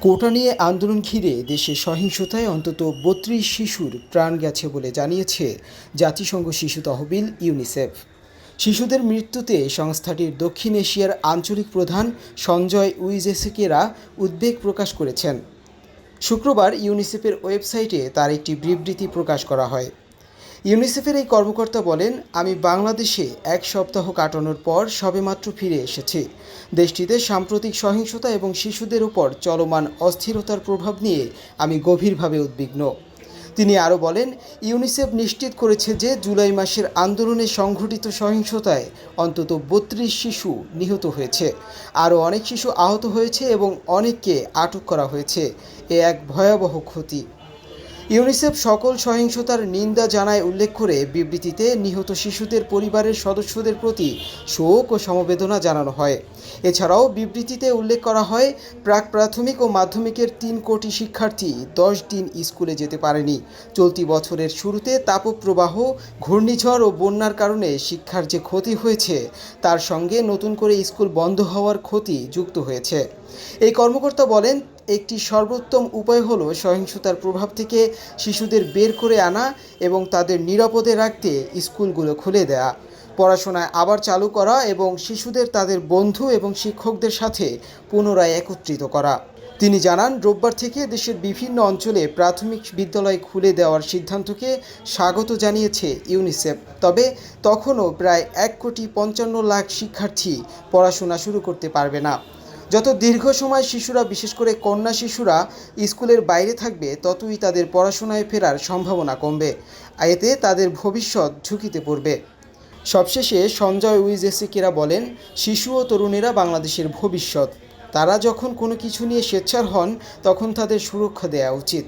কোটা নিয়ে আন্দোলন ঘিরে দেশে সহিংসতায় অন্তত বত্রিশ শিশুর প্রাণ গেছে বলে জানিয়েছে জাতিসংঘ শিশু তহবিল ইউনিসেফ। শিশুদের মৃত্যুতে সংস্থাটির দক্ষিণ এশিয়ার আঞ্চলিক প্রধান সঞ্জয় উইজেসেকেরা উদ্বেগ প্রকাশ করেছেন। শুক্রবার ইউনিসেফের ওয়েবসাইটে তার একটি বিবৃতি প্রকাশ করা হয়। ইউনিসেফের এই কর্মকর্তা বলেন, আমি বাংলাদেশে এক সপ্তাহ কাটানোর পর সবেমাত্র ফিরে এসেছি। দেশটিতে সাম্প্রতিক সহিংসতা এবং শিশুদের উপর চলমান অস্থিরতার প্রভাব নিয়ে আমি গভীরভাবে উদ্বিগ্ন। তিনি আরও বলেন, ইউনিসেফ নিশ্চিত করেছে যে জুলাই মাসের আন্দোলনে সংঘটিত সহিংসতায় অন্তত বত্রিশ শিশু নিহত হয়েছে। আরও অনেক শিশু আহত হয়েছে এবং অনেককে আটক করা হয়েছে। এ এক ভয়াবহ ক্ষতি। ইউনিসেফ সকল সহিংসতার নিন্দা জানায় উল্লেখ করে বিবৃতিতে নিহত শিশুদের পরিবারের সদস্যদের প্রতি শোক ও সমবেদনা জানানো হয়। এছাড়াও বিবৃতিতে উল্লেখ করা হয়, প্রাক প্রাথমিক ও মাধ্যমিকের তিন কোটি শিক্ষার্থী দশ দিন স্কুলে যেতে পারেনি। চলতি বছরের শুরুতে তাপপ্রবাহ, ঘূর্ণিঝড় ও বন্যার কারণে শিক্ষার যে ক্ষতি হয়েছে, তার সঙ্গে নতুন করে স্কুল বন্ধ হওয়ার ক্ষতি যুক্ত হয়েছে। এই কর্মকর্তা বলেন একটি সর্বোত্তম উপায় হলো সহিংসতার প্রভাব থেকে শিশুদের বের করে আনা এবং তাদের নিরাপদে রাখতে স্কুলগুলো খুলে দেয়া। পড়াশোনায় আবার চালু করা এবং শিশুদের তাদের বন্ধু এবং শিক্ষকদের সাথে পুনরায় একত্রিত করা। তিনি জানান, রোববার থেকে দেশের বিভিন্ন অঞ্চলে প্রাথমিক বিদ্যালয় খুলে দেওয়ার সিদ্ধান্তকে স্বাগত জানিয়েছে ইউনিসেফ। তবে তখনও প্রায় এক কোটি পঞ্চান্ন লাখ শিক্ষার্থী পড়াশোনা শুরু করতে পারবে না। যত দীর্ঘ সময় শিশুরা, বিশেষ করে কন্যা শিশুরা স্কুলের বাইরে থাকবে, ততই তাদের পড়াশোনায় ফেরার সম্ভাবনা কমবে। এতে তাদের ভবিষ্যৎ ঝুঁকিতে পড়বে। সবশেষে সঞ্জয় উইজেসিকেরা বলেন, শিশু ও তরুণেরা বাংলাদেশের ভবিষ্যৎ। তারা যখন কোনো কিছু নিয়ে স্বেচ্ছার হন, তখন তাদের সুরক্ষা দেওয়া উচিত।